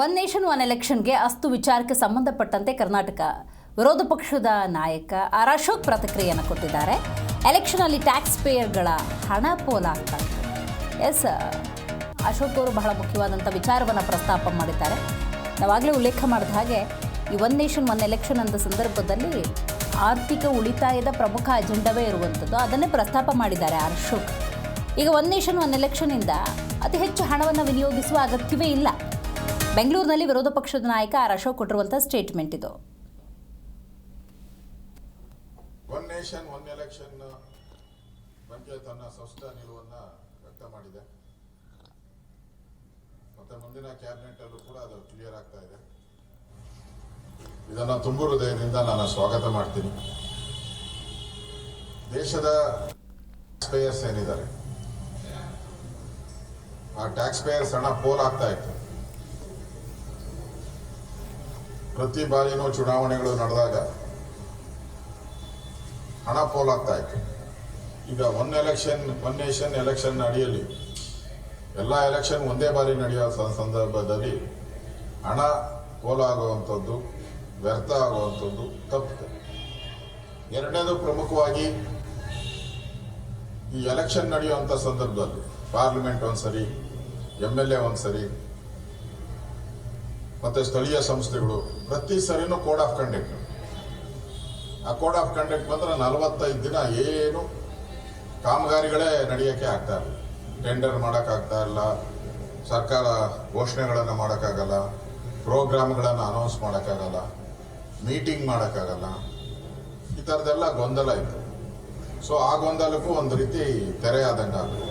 One nation one ಎಲೆಕ್ಷನ್ಗೆ ಅಸ್ತು ವಿಚಾರಕ್ಕೆ ಸಂಬಂಧಪಟ್ಟಂತೆ ಕರ್ನಾಟಕ ವಿರೋಧ ಪಕ್ಷದ ನಾಯಕ ಆರ್ ಅಶೋಕ್ ಪ್ರತಿಕ್ರಿಯೆಯನ್ನು ಕೊಟ್ಟಿದ್ದಾರೆ. ಎಲೆಕ್ಷನಲ್ಲಿ ಟ್ಯಾಕ್ಸ್ ಪೇಯರ್ಗಳ ಹಣ ಪೋಲಾಗ್ತಾ ಇದೆ. ಎಸ್ ಅಶೋಕ್ ಅವರು ಬಹಳ ಮುಖ್ಯವಾದಂಥ ವಿಚಾರವನ್ನು ಪ್ರಸ್ತಾಪ ಮಾಡಿದ್ದಾರೆ. ನಾವಾಗಲೇ ಉಲ್ಲೇಖ ಮಾಡಿದ ಹಾಗೆ ಈ ಒನ್ ನೇಷನ್ ಒನ್ ಎಲೆಕ್ಷನ್ ಅಂತ ಸಂದರ್ಭದಲ್ಲಿ ಆರ್ಥಿಕ ಉಳಿತಾಯದ ಪ್ರಮುಖ ಅಜೆಂಡವೇ ಇರುವಂಥದ್ದು ಅದನ್ನೇ ಪ್ರಸ್ತಾಪ ಮಾಡಿದ್ದಾರೆ ಆರ್ ಅಶೋಕ್ ಈಗ ಒನ್ ನೇಷನ್ ಒನ್ ಎಲೆಕ್ಷನಿಂದ ಅತಿ ಹೆಚ್ಚು ಹಣವನ್ನು ವಿನಿಯೋಗಿಸುವ ಅಗತ್ಯವೇ ಇಲ್ಲ. ಬೆಂಗಳೂರಿನಲ್ಲಿ ವಿರೋಧ ಪಕ್ಷದ ನಾಯಕ ಆರ್ ಅಶೋಕ್ ಕೊಟ್ಟಿರುವಂತಹ ಸ್ಟೇಟ್ಮೆಂಟ್ ಇದು. ಒನ್ ನೇಷನ್ ಒನ್ ಎಲೆಕ್ಷನ್ ಬಗ್ಗೆ ತನ್ನ ಸ್ಪಷ್ಟ ನಿಲುವನ್ನ ವ್ಯಕ್ತ ಮಾಡಿದೆ. ಮತ್ತೆ ಮುಂದಿನ ಕ್ಯಾಬಿನೆಟ್ ಅಲ್ಲೂ ಕೂಡ ಅದು ಕ್ಲಿಯರ್ ಆಗ್ತಾ ಇದೆ. ಇದನ್ನು ತುಂಬು ಹೃದಯದಿಂದ ನಾನು ಸ್ವಾಗತ ಮಾಡ್ತೀನಿ. ದೇಶದ ಟ್ಯಾಕ್ಸ್ ಪೇಯರ್ಸ್ ಏನಿದ್ದಾರೆ? ಆ ಟ್ಯಾಕ್ಸ್ ಪೇಯರ್ಸ್ ಹಣ ಪೋಲ್ ಆಗ್ತಾ ಇತ್ತು. ಪ್ರತಿ ಬಾರಿನೂ ಚುನಾವಣೆಗಳು ನಡೆದಾಗ ಹಣ ಪೋಲಾಗ್ತಾ ಇತ್ತು. ಈಗ one election one nation election ಅಡಿಯಲ್ಲಿ ಎಲ್ಲ ಎಲೆಕ್ಷನ್ ಒಂದೇ ಬಾರಿ ನಡೆಯುವ ಸಂದರ್ಭದಲ್ಲಿ ಹಣ ಪೋಲಾಗುವಂಥದ್ದು, ವ್ಯರ್ಥ ಆಗುವಂಥದ್ದು ತಪ್ಪು ಎರಡನೇದು ಪ್ರಮುಖವಾಗಿ ಈ ಎಲೆಕ್ಷನ್ ನಡೆಯುವಂಥ ಸಂದರ್ಭದಲ್ಲಿ ಪಾರ್ಲಿಮೆಂಟ್ ಒಂದ್ಸರಿ ಎಂ ಎಲ್ ಎ ಒಂದ್ಸರಿ ಮತ್ತೆ ಸ್ಥಳೀಯ ಸಂಸ್ಥೆಗಳು ಪ್ರತಿ ಸರಿನೂ ಕೋಡ್ ಆಫ್ ಕಂಡಕ್ಟ್ ಆ ಕೋಡ್ ಆಫ್ ಕಂಡಕ್ಟ್ ಬಂದರೆ ನಲವತ್ತೈದು ದಿನ ಏನು ಕಾಮಗಾರಿಗಳೇ ನಡೆಯೋಕ್ಕೆ ಆಗ್ತಾ ಇಲ್ಲ. ಟೆಂಡರ್ ಮಾಡೋಕ್ಕಾಗ್ತಾ ಇಲ್ಲ. ಸರ್ಕಾರ ಘೋಷಣೆಗಳನ್ನು ಮಾಡೋಕ್ಕಾಗಲ್ಲ ಪ್ರೋಗ್ರಾಮ್ಗಳನ್ನು ಅನೌನ್ಸ್ ಮಾಡೋಕ್ಕಾಗಲ್ಲ ಮೀಟಿಂಗ್ ಮಾಡೋಕ್ಕಾಗಲ್ಲ ಈ ಥರದ್ದೆಲ್ಲ ಗೊಂದಲ ಇತ್ತು ಸೊ ಆ ಗೊಂದಲಕ್ಕೂ ಒಂದು ರೀತಿ ತೆರೆಯಾದಂಗೆ ಆಗುತ್ತೆ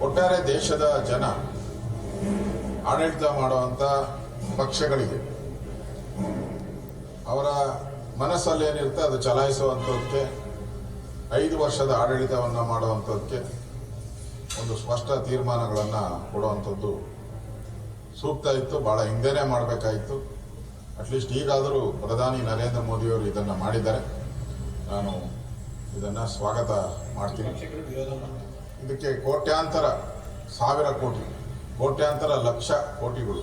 ಒಟ್ಟಾರೆ ದೇಶದ ಜನ ಆಡಳಿತ ಮಾಡುವಂಥ ಪಕ್ಷಗಳಿಗೆ. ಅವರ ಮನಸ್ಸಲ್ಲಿ ಏನಿರುತ್ತೆ ಅದು ಚಲಾಯಿಸುವಂಥದ್ದಕ್ಕೆ ಐದು ವರ್ಷದ ಆಡಳಿತವನ್ನು ಮಾಡುವಂಥದ್ದಕ್ಕೆ ಒಂದು ಸ್ಪಷ್ಟ ತೀರ್ಮಾನಗಳನ್ನು ಕೊಡುವಂಥದ್ದು ಸೂಕ್ತ ಇತ್ತು ಭಾಳ ಹಿಂದೆನೇ ಮಾಡಬೇಕಾಯಿತು. ಅಟ್ಲೀಸ್ಟ್ ಈಗಾದರೂ ಪ್ರಧಾನಿ ನರೇಂದ್ರ ಮೋದಿಯವರು ಇದನ್ನು ಮಾಡಿದ್ದಾರೆ. ನಾನು ಇದನ್ನು ಸ್ವಾಗತ ಮಾಡ್ತೀನಿ. ಇದಕ್ಕೆ ಕೋಟ್ಯಾಂತರ ಸಾವಿರ ಕೋಟಿ, ಕೋಟ್ಯಾಂತರ ಲಕ್ಷ ಕೋಟಿಗಳು